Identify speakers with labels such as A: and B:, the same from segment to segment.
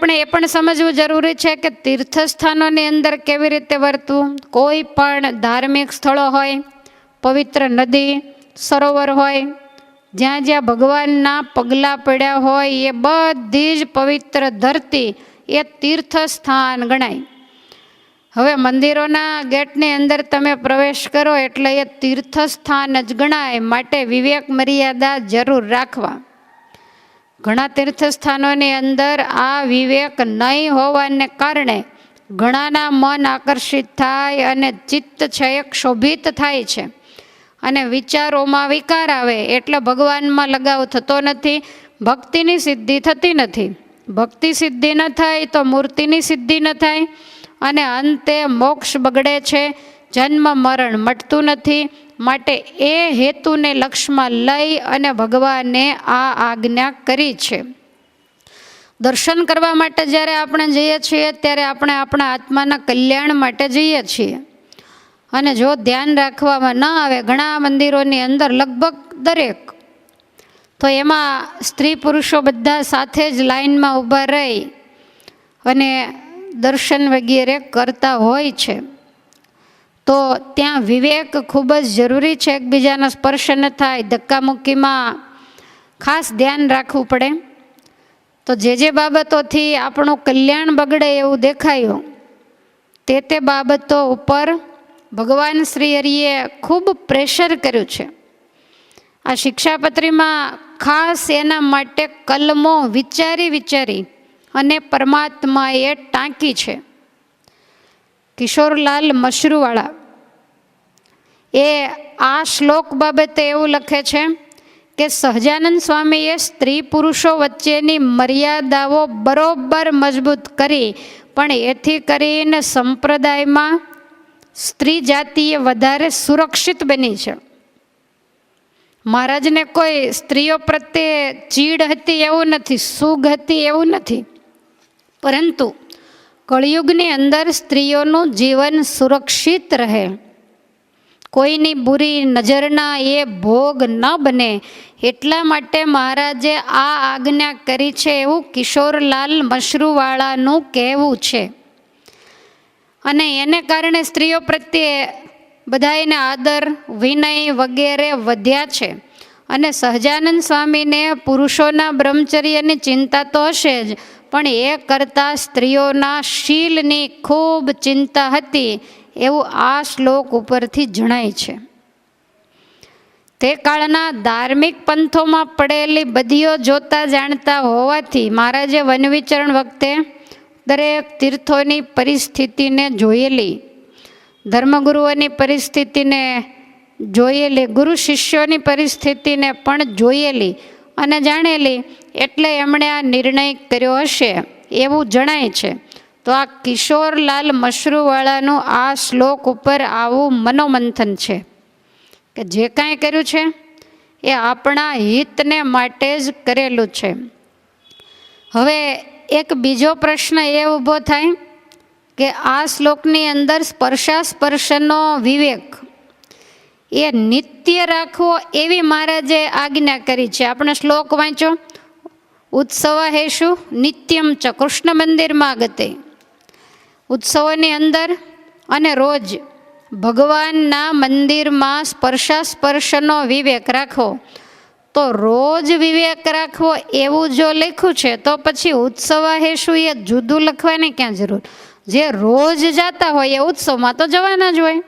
A: આપણે એ પણ સમજવું જરૂરી છે કે તીર્થસ્થાનોની અંદર કેવી રીતે વર્તવું? કોઈ પણ ધાર્મિક સ્થળો હોય, પવિત્ર નદી, સરોવર હોય, જ્યાં જ્યાં ભગવાનના પગલાં પડ્યા હોય, એ બધી જ પવિત્ર ધરતી એ તીર્થસ્થાન ગણાય. હવે મંદિરોના ગેટની અંદર તમે પ્રવેશ કરો એટલે એ તીર્થસ્થાન જ ગણાય. માટે વિવેક મર્યાદા જરૂર રાખવા. ઘણા તીર્થસ્થાનોની અંદર આ વિવેક નહીં હોવાને કારણે ઘણાના મન આકર્ષિત થાય અને ચિત્ત છે એ ક્ષોભિત થાય છે. અને વિચારોમાં વિકાર આવે એટલે ભગવાનમાં લગાવ થતો નથી, ભક્તિની સિદ્ધિ થતી નથી. ભક્તિ સિદ્ધિ ન થાય તો મૂર્તિની સિદ્ધિ ન થાય. અને અંતે મોક્ષ બગડે છે, જન્મ મરણ મટતું નથી માટે એ હેતુને લક્ષ્યમાં લઈ અને ભગવાને આ આજ્ઞા કરી છે. દર્શન કરવા માટે જ્યારે આપણે જઈએ છીએ, ત્યારે આપણે આપણા આત્માના કલ્યાણ માટે જઈએ છીએ. અને જો ધ્યાન રાખવામાં ન આવે, ઘણા મંદિરોની અંદર લગભગ દરેક, તો એમાં સ્ત્રી પુરુષો બધા સાથે જ લાઈનમાં ઊભા રહી અને દર્શન વગેરે કરતા હોય છે. તો ત્યાં વિવેક ખૂબ જ જરૂરી છે એકબીજાનો સ્પર્શ ન થાય, ધક્કામુક્કીમાં ખાસ ધ્યાન રાખવું પડે. તો જે જે બાબતોથી આપણું કલ્યાણ બગડે એવું દેખાયું, તે તે બાબતો ઉપર ભગવાન શ્રી હરિએ ખૂબ પ્રેશર કર્યું છે. આ શિક્ષાપત્રીમાં ખાસ એના માટે કલમો વિચારી વિચારી અને પરમાત્માએ ટાંકી છે. કિશોરલાલ મશરૂવાળા એ આ શ્લોક બાબતે એવું લખે છે કે સહજાનંદ સ્વામીએ સ્ત્રી પુરુષો વચ્ચેની મર્યાદાઓ બરોબર મજબૂત કરી, પણ એથી કરીને સંપ્રદાયમાં સ્ત્રી જાતિએ વધારે સુરક્ષિત બની છે. મહારાજને કોઈ સ્ત્રીઓ પ્રત્યે ચીડ હતી એવું નથી, સુગ હતી એવું નથી. પરંતુ કળિયુગની અંદર સ્ત્રીઓનું જીવન સુરક્ષિત રહે. કોઈની બુરી નજરના એ ભોગ ન બને. એટલા માટે મહારાજે આ આજ્ઞા કરી છે એવું કિશોરલાલ મશરૂવાળાનું કહેવું છે. અને એને કારણે સ્ત્રીઓ પ્રત્યે બધાયને આદર, વિનય વગેરે વધ્યા છે. અને સહજાનંદ સ્વામીને પુરુષોના બ્રહ્મચર્યની ચિંતા તો હશે જ, પણ એ કરતાં સ્ત્રીઓના શીલની ખૂબ ચિંતા હતી. એવું આ શ્લોક ઉપરથી જણાય છે. તે કાળના ધાર્મિક પંથોમાં પડેલી બદીઓ જોતા જાણતા હોવાથી મહારાજે વનવિચરણ વખતે દરેક તીર્થોની પરિસ્થિતિને જોયેલી, ધર્મગુરુઓની પરિસ્થિતિને જોયેલી, ગુરુ શિષ્યોની પરિસ્થિતિને પણ જોયેલી અને જાણેલી, એટલે એમણે આ નિર્ણય કર્યો હશે એવું જણાય છે. તો આ કિશોરલાલ મશરૂવાળાનું આ શ્લોક ઉપર આવું મનોમંથન છે કે જે કાંઈ કર્યું છે એ આપણા હિતને માટે જ કરેલું છે. હવે એક બીજો પ્રશ્ન એ ઊભો થાય કે આ શ્લોકની અંદર સ્પર્શાસ્પર્શનો વિવેક એ નિત્ય રાખવો એવી મહારાજે આજ્ઞા કરી છે. આપણે શ્લોક વાંચો ઉત્સવ હેશુ નિત્યમ ચ કૃષ્ણ મંદિરમાં ગતે. ઉત્સવોની અંદર અને રોજ ભગવાનના મંદિરમાં સ્પર્શાસ્પર્શનો વિવેક રાખો. તો રોજ વિવેક રાખવો એવું જો લખ્યું છે, તો પછી ઉત્સવ હેશુ એ જુદું લખવાની ક્યાં જરૂર? જે રોજ જતા હોય એ ઉત્સવમાં તો જવાના જ હોય.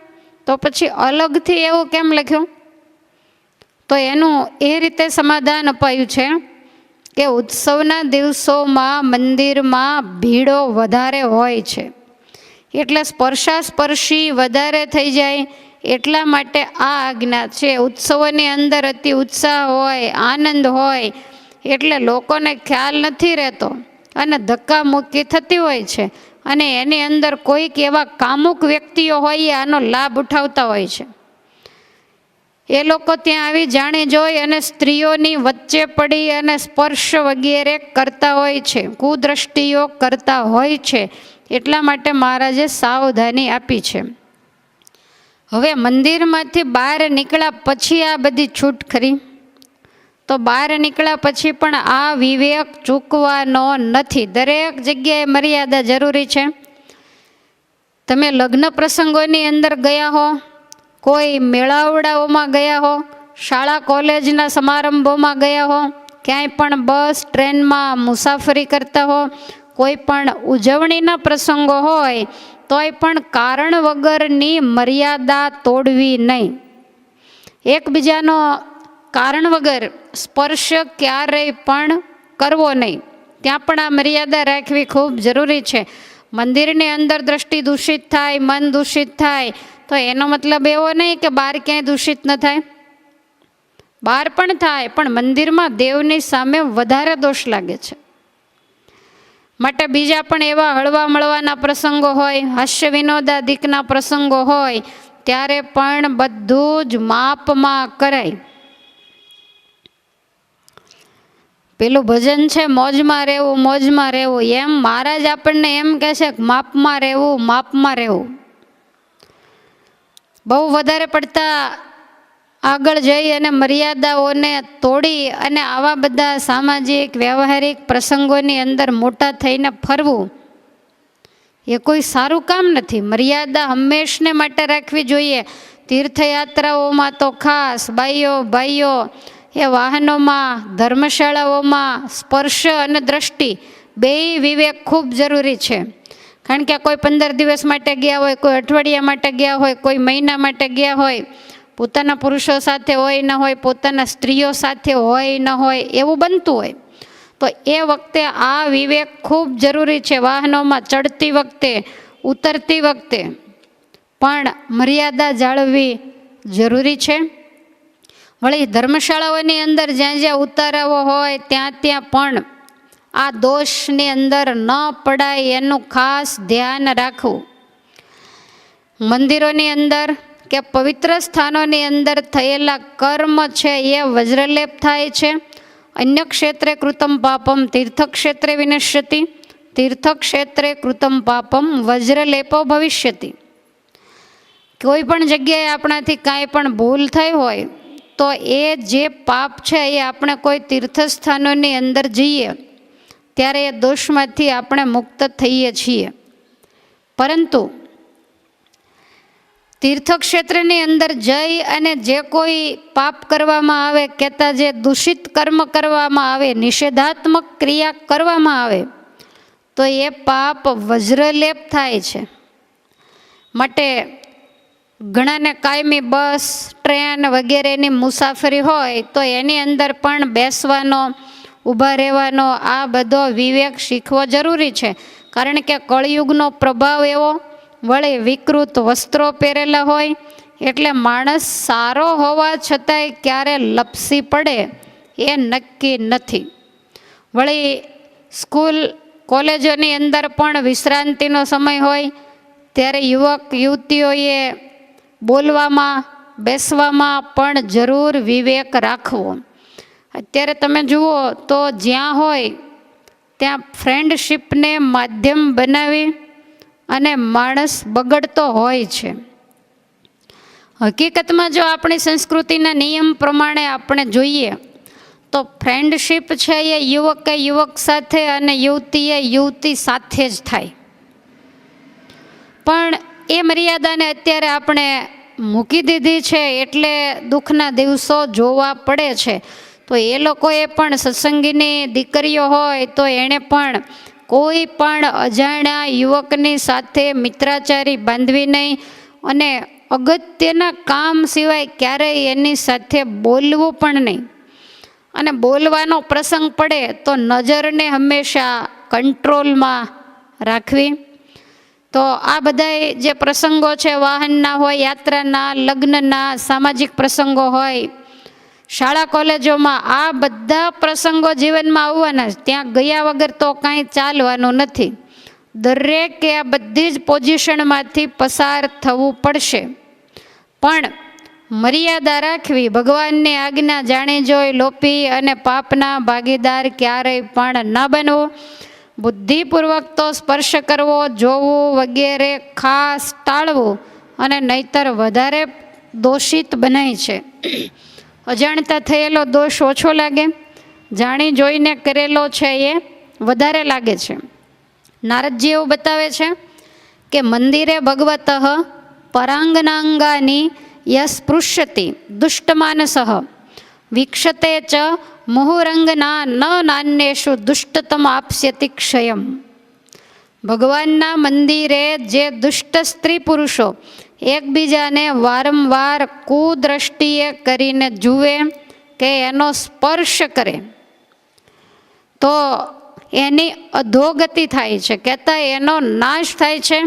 A: તો પછી અલગથી એવું કેમ લખ્યું? તો એનું એ રીતે સમાધાન અપાયું છે કે ઉત્સવના દિવસોમાં મંદિરમાં ભીડો વધારે હોય છે. એટલે સ્પર્શાસ્પર્શી વધારે થઈ જાય, એટલા માટે આ આજ્ઞા છે. ઉત્સવોની અંદર અતિ ઉત્સાહ હોય, આનંદ હોય, એટલે લોકોને ખ્યાલ નથી રહેતો અને ધક્કામુક્કી થતી હોય છે અને એની અંદર કોઈક એવા કામુક વ્યક્તિઓ હોય, આનો લાભ ઉઠાવતા હોય છે. એ લોકો ત્યાં આવી જાણી જોઈ અને સ્ત્રીઓની વચ્ચે પડી અને સ્પર્શ વગેરે કરતા હોય છે, કુદ્રષ્ટિઓ કરતા હોય છે. એટલા માટે મહારાજે સાવધાની આપી છે. હવે મંદિરમાંથી બહાર નીકળ્યા પછી આ બધી છૂટ ખરી? તો બહાર નીકળ્યા પછી પણ આ વિવેક ચૂકવાનો નથી. દરેક જગ્યાએ મર્યાદા જરૂરી છે. તમે લગ્ન પ્રસંગોની અંદર ગયા હો, કોઈ મેળાવડાઓમાં ગયા હો, શાળા કોલેજના સમારંભોમાં ગયા હો, ક્યાંય પણ બસ, ટ્રેનમાં મુસાફરી કરતા હો કોઈ પણ ઉજવણીના પ્રસંગો હોય, તોય પણ કારણ વગરની મર્યાદા તોડવી નહીં. એકબીજાનો કારણ વગર સ્પર્શ ક્યારેય પણ કરવો નહીં. ત્યાં પણ આ મર્યાદા રાખવી ખૂબ જરૂરી છે. મંદિરની અંદર દ્રષ્ટિ દૂષિત થાય, મન દૂષિત થાય, તો એનો મતલબ એવો નહીં કે બહાર ક્યાંય દૂષિત ન થાય. બહાર પણ થાય, પણ મંદિરમાં દેવની સામે વધારે દોષ લાગે છે. માટે બીજા પણ એવા હળવા મળવાના પ્રસંગો હોય હાસ્ય વિનોદાદિકના પ્રસંગો હોય, ત્યારે પણ બધું જ માપમાં કરાય. પેલું ભજન છે, મોજમાં રહેવું મોજમાં રહેવું. એમ મહારાજ આપણને એમ કહે છે કે માપમાં રહેવું માપમાં રહેવું. બહુ વધારે પડતા આગળ જઈ અને મર્યાદાઓને તોડી અને આવા બધા સામાજિક, વ્યવહારિક પ્રસંગોની અંદર મોટા થઈને ફરવું, એ કોઈ સારું કામ નથી. મર્યાદા હંમેશને માટે રાખવી જોઈએ. તીર્થયાત્રાઓમાં તો ખાસ બાઈઓ ભાઈઓ, એ વાહનોમાં, ધર્મશાળાઓમાં સ્પર્શ અને દ્રષ્ટિ બેય વિવેક ખૂબ જરૂરી છે. કારણ કે કોઈ પંદર દિવસ માટે ગયા હોય, કોઈ અઠવાડિયા માટે ગયા હોય, કોઈ મહિના માટે ગયા હોય પોતાના પુરુષો સાથે હોય ન હોય, પોતાના સ્ત્રીઓ સાથે હોય ન હોય, એવું બનતું હોય. તો એ વખતે આ વિવેક ખૂબ જરૂરી છે. વાહનોમાં ચડતી વખતે, ઉતરતી વખતે પણ મર્યાદા જાળવવી જરૂરી છે. વળી ધર્મશાળાઓની અંદર જ્યાં જ્યાં ઉતારાવો હોય, ત્યાં ત્યાં પણ આ દોષની અંદર ન પડાય એનું ખાસ ધ્યાન રાખવું. મંદિરોની અંદર કે પવિત્ર સ્થાનોની અંદર થયેલા કર્મ છે એ વજ્રલેપ થાય છે. અન્ય ક્ષેત્રે કૃતમ પાપમ તીર્થક્ષેત્રે વિનશ્યતિ, તીર્થક્ષેત્રે કૃતમ પાપમ વજ્રલેપો ભવિષ્યતિ. કોઈ પણ જગ્યાએ આપણાથી કાંઈ પણ ભૂલ થઈ હોય, તો એ જે પાપ છે એ આપણે કોઈ તીર્થસ્થાનોની અંદર જઈએ, ત્યારે એ દોષમાંથી આપણે મુક્ત થઈએ છીએ. પરંતુ તીર્થક્ષેત્રની અંદર જઈ અને જે કોઈ પાપ કરવામાં આવે, કહેતા જે દૂષિત કર્મ કરવામાં આવે, નિષેધાત્મક ક્રિયા કરવામાં આવે, તો એ પાપ વજ્રલેપ થાય છે. માટે ઘણાને કાયમી બસ, ટ્રેન વગેરેની મુસાફરી હોય, તો એની અંદર પણ બેસવાનો, ઊભા રહેવાનો આ બધો વિવેક શીખવો જરૂરી છે. કારણ કે કળિયુગનો પ્રભાવ એવો વળી વિકૃત વસ્ત્રો પહેરેલા હોય, એટલે માણસ સારો હોવા છતાંય ક્યારે લપસી પડે એ નક્કી નથી. વળી સ્કૂલ કોલેજોની અંદર પણ વિશ્રાંતિનો સમય હોય, ત્યારે યુવક યુવતીઓએ બોલવામાં, બેસવામાં પણ જરૂર વિવેક રાખવો. અત્યારે તમે જુઓ તો જ્યાં હોય, ત્યાં ફ્રેન્ડશીપને માધ્યમ બનાવી અને માણસ બગડતો હોય છે. હકીકતમાં જો આપણી સંસ્કૃતિના નિયમ પ્રમાણે આપણે જોઈએ, તો ફ્રેન્ડશીપ છે એ યુવકે યુવક સાથે અને યુવતીએ યુવતી સાથે જ થાય. પણ એ મર્યાદાને અત્યારે આપણે મૂકી દીધી છે એટલે દુઃખના દિવસો જોવા પડે છે. તો એ લોકોએ પણ સત્સંગીની દીકરીઓ હોય તો એણે પણ કોઈ પણ અજાણ્યા યુવકની સાથે મિત્રાચારી બાંધવી નહીં અને અગત્યના કામ સિવાય ક્યારેય એની સાથે બોલવું પણ નહીં. અને બોલવાનો પ્રસંગ પડે તો નજરને હંમેશા કંટ્રોલમાં રાખવી. તો આ બધા જે પ્રસંગો છે, વાહનના હોય, યાત્રાના, લગ્નના, સામાજિક પ્રસંગો હોય શાળા કોલેજોમાં આ બધા પ્રસંગો જીવનમાં આવવાના જ ત્યાં ગયા વગર તો કાંઈ ચાલવાનું નથી. દરેકે આ બધી જ પોઝિશનમાંથી પસાર થવું પડશે. પણ મર્યાદા રાખવી, ભગવાનની આજ્ઞા જાણી જોઈ લોપી અને પાપના ભાગીદાર ક્યારેય પણ ન બનવું. બુદ્ધિપૂર્વક તો સ્પર્શ કરવો, જોવું વગેરે ખાસ ટાળવું અને નહીતર વધારે દોષિત બનાય છે. અજાણતા થયેલો દોષ ઓછો લાગે, જાણી જોઈને કરેલો છે એ વધારે લાગે છે. નારદજી એવું બતાવે છે કે મંદિરે ભગવત પરાંગનાંગાની યસ્પૃશ્યતિ દુષ્ટમાનસ, વીક્ષતે ચ મુહુરંગના ન નાન્યેષુ દુષ્ટતમ આપસ્યતિ ક્ષયમ. ભગવાનના મંદિરે જે દુષ્ટ સ્ત્રી પુરુષો એકબીજાને વારંવાર કુદ્રષ્ટિએ કરીને જુએ કે એનો સ્પર્શ કરે. તો એની અધોગતિ થાય છે, કહેતા એનો નાશ થાય છે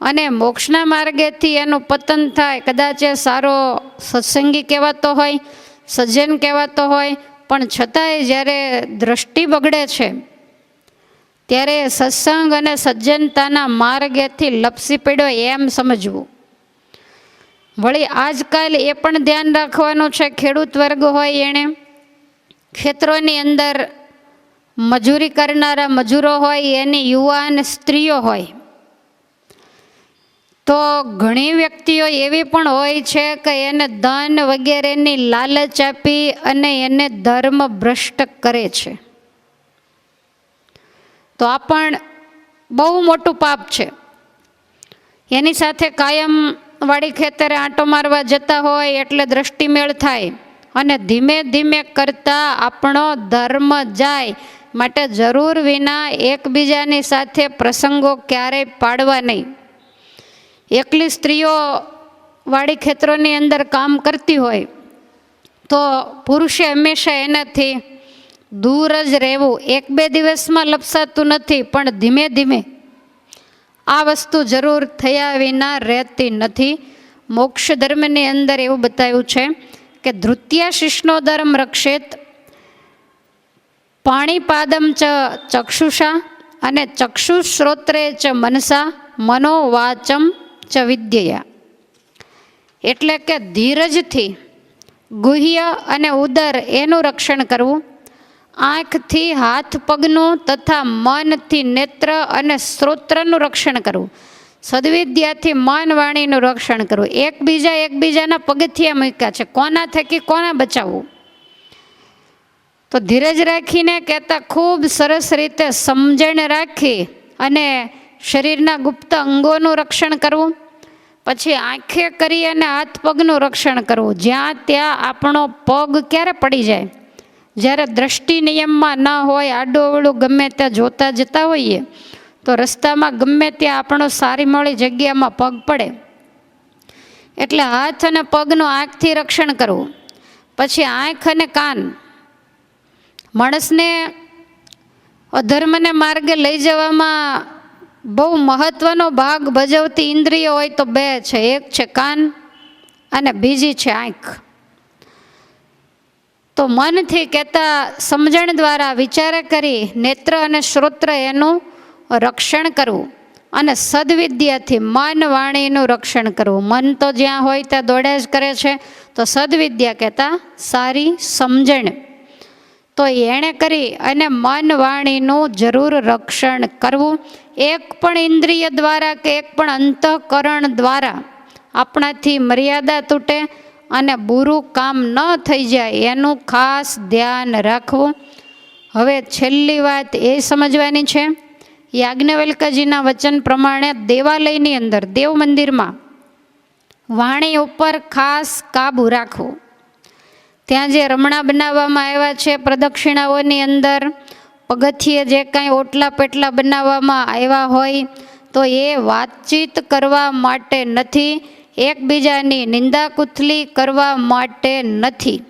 A: અને મોક્ષના માર્ગેથી એનું પતન થાય. કદાચ એ સારો સત્સંગી કહેવાતો હોય, સજ્જન કહેવાતો હોય, પણ છતાંય જ્યારે દ્રષ્ટિ બગડે છે, ત્યારે સત્સંગ અને સજ્જનતાના માર્ગેથી લપસી પડ્યો એમ સમજવું. વળી આજકાલ એ પણ ધ્યાન રાખવાનું છે, ખેડૂત વર્ગ હોય એણે. ખેતરોની અંદર મજૂરી કરનારા મજૂરો હોય, એની યુવાન સ્ત્રીઓ હોય. તો ઘણી વ્યક્તિઓ એવી પણ હોય છે કે એને ધન વગેરેની લાલચ આપી અને એને ધર્મ ભ્રષ્ટ કરે છે. તો આ પણ બહુ મોટું પાપ છે. એની સાથે કાયમ વાડી ખેતરે આંટો મારવા જતા હોય એટલે દ્રષ્ટિમેળ થાય. અને ધીમે ધીમે કરતા આપણો ધર્મ જાય. માટે જરૂર વિના એકબીજાની સાથે પ્રસંગો ક્યારેય પાડવા નહીં. એકલી સ્ત્રીઓ વાડી ખેતરોની અંદર કામ કરતી હોય, તો પુરુષે હંમેશા એનાથી દૂર જ રહેવું. એક બે દિવસમાં લપસાતું નથી, પણ ધીમે ધીમે આ વસ્તુ જરૂર થયા વિના રહેતી નથી. મોક્ષ ધર્મની અંદર એવું બતાવ્યું છે કે ધૃત્યાશિષનો ધર્મ રક્ષેત, પાણીપાદમ ચ ચક્ષુષા અને ચક્ષુશ્રોત્રે ચ મનસા મનોવાચમ ચ વિદ્યયા. એટલે કે ધીરજથી ગુહ્ય અને ઉદર એનું રક્ષણ કરવું આંખથી હાથ પગનું તથા મનથી નેત્ર અને સ્ત્રોત્રનું રક્ષણ કરવું. સદવિદ્યાથી મન વાણીનું રક્ષણ કરવું. એકબીજા એકબીજાના પગથિયા મૂક્યા છે. કોના થકી કોના બચાવવું? તો ધીરજ રાખીને કહેતા ખૂબ સરસ રીતે સમજણ રાખી અને શરીરના ગુપ્ત અંગોનું રક્ષણ કરવું. પછી આંખે કરી અને હાથ પગનું રક્ષણ કરવું. જ્યાં ત્યાં આપણો પગ ક્યારે પડી જાય? જ્યારે દ્રષ્ટિ નિયમમાં ન હોય આડું ગમે ત્યાં જોતા જતા હોઈએ, તો રસ્તામાં ગમે ત્યાં આપણો સારી મળી જગ્યામાં પગ પડે. એટલે હાથ અને પગનું આંખથી રક્ષણ કરવું, પછી આંખ અને કાન. માણસને અધર્મને માર્ગે લઈ જવામાં બહુ મહત્ત્વનો ભાગ ભજવતી ઇન્દ્રિયો હોય તો બે છે, એક છે કાન અને બીજી છે આંખ. તો મનથી કહેતા સમજણ દ્વારા વિચાર કરી નેત્ર અને શ્રોત્ર એનું રક્ષણ કરવું અને સદવિદ્યાથી મન વાણીનું રક્ષણ કરવું. મન તો જ્યાં હોય ત્યાં દોડે જ કરે છે, તો સદવિદ્યા કહેતા સારી સમજણ. તો એણે કરી અને મન વાણીનું જરૂર રક્ષણ કરવું. એક પણ ઇન્દ્રિય દ્વારા કે એક પણ અંતઃકરણ દ્વારા આપણાથી મર્યાદા તૂટે અને બુરું કામ ન થઈ જાય એનું ખાસ ધ્યાન રાખવું. હવે છેલ્લી વાત એ સમજવાની છે. યાજ્ઞવલ્કજીના વચન પ્રમાણે દેવાલયની અંદર, દેવ મંદિરમાં વાણી ઉપર ખાસ કાબુ રાખવું. ત્યાં જે રમણા બનાવવામાં આવ્યા છે, પ્રદક્ષિણાઓની અંદર પગથિયે જે કાંઈ ઓટલા પેટલા બનાવવામાં આવ્યા હોય, તો એ વાતચીત કરવા માટે નથી. એકબીજાની નિંદા કુથલી કરવા માટે નથી.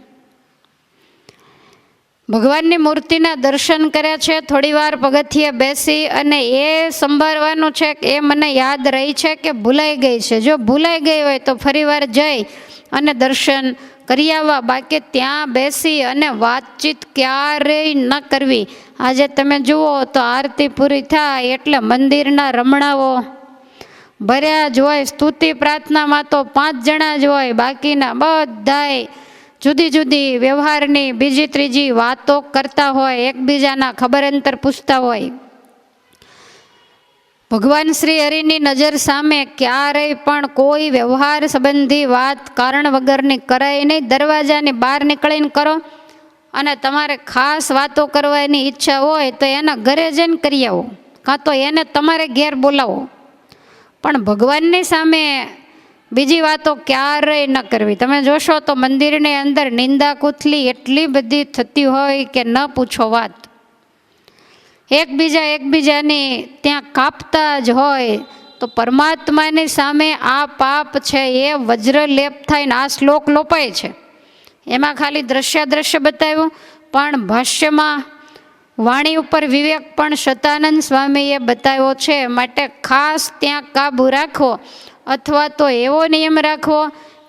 A: ભગવાનની મૂર્તિના દર્શન કર્યા છે થોડી વાર પગથિયે બેસી અને એ સંભાળવાનું છે એ મને યાદ રહી છે કે ભૂલાઈ ગઈ છે. જો ભૂલાઈ ગઈ હોય તો ફરીવાર જઈ અને દર્શન કરી આવવા. બાકી ત્યાં બેસી અને વાતચીત ક્યારેય ન કરવી. આજે તમે જુઓ તો આરતી પૂરી થાય એટલે મંદિરના રમણાઓ ભર્યા જ હોય, સ્તુતિ પ્રાર્થનામાં તો પાંચ જણા જ હોય, બાકીના બધાય જુદી જુદી વ્યવહારની બીજી ત્રીજી વાતો કરતા હોય, એકબીજાના ખબર અંતર પૂછતા હોય. ભગવાન શ્રી હરિની નજર સામે ક્યારેય પણ કોઈ વ્યવહાર સંબંધી વાત કારણ વગરની કરાય નહીં. દરવાજાની બહાર નીકળીને કરો અને તમારે ખાસ વાતો કરવાની ઈચ્છા હોય તો એના ઘરે જઈને કરી આવો. કાં તો એને તમારે ઘેર બોલાવો. પણ ભગવાનની સામે બીજી વાતો ક્યારેય ન કરવી. તમે જોશો તો મંદિરની અંદર નિંદા કુથલી એટલી બધી થતી હોય કે ન પૂછો વાત. એકબીજા એકબીજાની ત્યાં કાપતા જ હોય તો પરમાત્માની સામે આ પાપ છે એ વજ્રલેપ થઈને આ શ્લોક લોપાય છે. એમાં ખાલી દ્રશ્ય દ્રશ્ય બતાવ્યું, પણ ભાષ્યમાં વાણી ઉપર વિવેક પણ શતાનંદ સ્વામીએ બતાવ્યો છે, માટે ખાસ ત્યાં કાબુ રાખવો અથવા તો એવો નિયમ રાખવો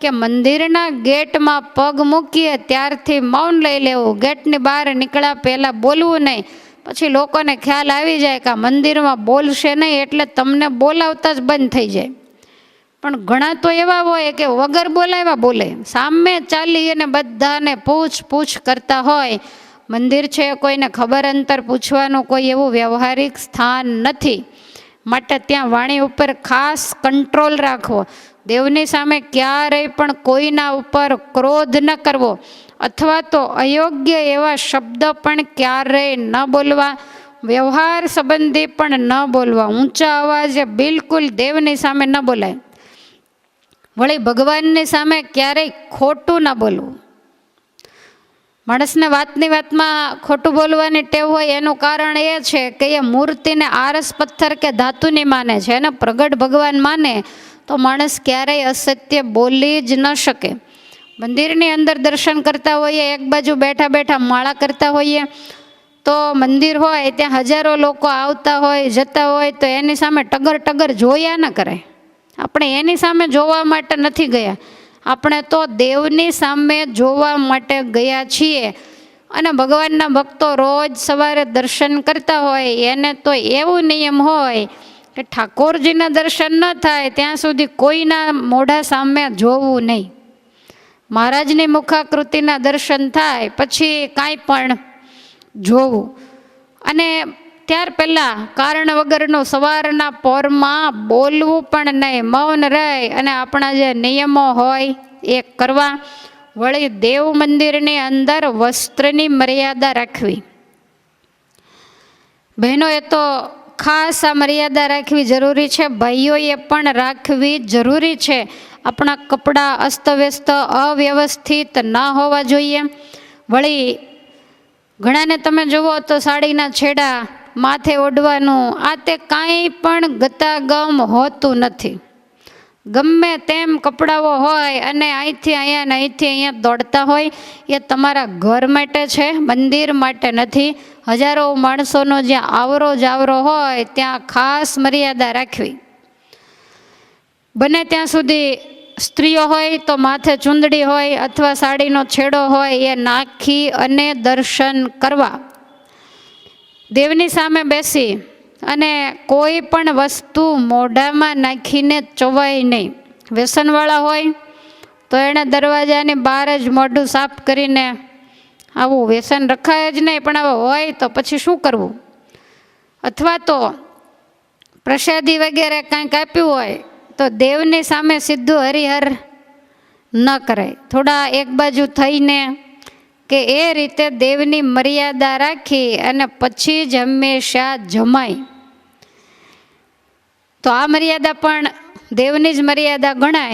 A: કે મંદિરના ગેટમાં પગ મૂકીએ ત્યારથી મૌન લઈ લેવું. ગેટની બહાર નીકળ્યા પહેલાં બોલવું નહીં. પછી લોકોને ખ્યાલ આવી જાય કે આ મંદિરમાં બોલશે નહીં એટલે તમને બોલાવતા જ બંધ થઈ જાય. પણ ઘણા તો એવા હોય કે વગર બોલાવ્યા બોલે. સામે ચાલી અને બધાને પૂછ પૂછ કરતા હોય. મંદિર છે, કોઈને ખબર અંતર પૂછવાનું કોઈ એવું વ્યવહારિક સ્થાન નથી. માટે ત્યાં વાણી ઉપર ખાસ કંટ્રોલ રાખવો. દેવની સામે ક્યારેય પણ કોઈના ઉપર ક્રોધ ન કરવો. અથવા તો અયોગ્ય એવા શબ્દ પણ ક્યારેય ન બોલવા. વ્યવહાર સંબંધી પણ ન બોલવા. ઊંચા અવાજે બિલકુલ દેવની સામે ન બોલાય. વળી ભગવાનની સામે ક્યારેય ખોટું ન બોલવું. માણસને વાતની વાતમાં ખોટું બોલવાની ટેવ હોય એનું કારણ એ છે કે એ મૂર્તિને આરસ પથ્થર કે ધાતુની માને છે એને પ્રગટ ભગવાન માને, તો માણસ ક્યારેય અસત્ય બોલી જ ન શકે. મંદિરની અંદર દર્શન કરતા હોઈએ, એક બાજુ બેઠા બેઠા માળા કરતા હોઈએ, તો મંદિર હોય, ત્યાં હજારો લોકો આવતા હોય, જતા હોય, તો એની સામે ટગર ટગર જોયા ન કરે. આપણે એની સામે જોવા માટે નથી ગયા. આપણે તો દેવની સામે જોવા માટે ગયા છીએ અને ભગવાનના ભક્તો રોજ સવારે દર્શન કરતા હોય, એને તો એવું નિયમ હોય કે ઠાકોરજીના દર્શન ન થાય, ત્યાં સુધી કોઈના મોઢા સામે જોવું નહીં. મહારાજની મુખાકૃતિના દર્શન થાય, પછી કાંઈ પણ જોવું. અને ત્યાર પહેલાં કારણ વગરનું સવારના પોરમાં બોલવું પણ નહીં, મૌન રહે અને આપણા જે નિયમો હોય એ કરવા. વળી દેવ મંદિરની અંદર વસ્ત્રની મર્યાદા રાખવી. બહેનો એ તો ખાસ આ મર્યાદા રાખવી જરૂરી છે, ભાઈઓએ પણ રાખવી જરૂરી છે. આપણા કપડાં અસ્તવ્યસ્ત, અવ્યવસ્થિત ન હોવા જોઈએ. વળી ઘણાને તમે જુઓ તો સાડીના છેડા માથે ઓઢવાનું, આ તે કાંઈ પણ ગતાગમ હોતું નથી. ગમે તેમ કપડાઓ હોય અને અહીંથી અહીંયા ને અહીંથી અહીંયા દોડતા હોય, એ તમારા ઘર માટે છે, મંદિર માટે નથી. હજારો માણસોનો જ્યાં આવરો જાવરો હોય, ત્યાં ખાસ મર્યાદા રાખવી. બને ત્યાં સુધી સ્ત્રીઓ હોય તો માથે ચૂંદડી હોય અથવા સાડીનો છેડો હોય, એ નાખી અને દર્શન કરવા. દેવની સામે બેસી અને કોઈ પણ વસ્તુ મોઢામાં નાખીને ચોવાય નહીં. વ્યસનવાળા હોય તો એણે દરવાજાની બહાર જ મોઢું સાફ કરીને આવું વ્યસન રખાય જ નહીં, પણ હવે હોય તો પછી શું કરવું? અથવા તો પ્રસાદી વગેરે કાંઈક આપ્યું હોય તો દેવની સામે સીધું હરિહર ન કરાય. થોડા એક બાજુ થઈને કે એ રીતે દેવની મર્યાદા રાખી અને પછી જ હંમેશા જમાય. તો આ મર્યાદા પણ દેવની જ મર્યાદા ગણાય.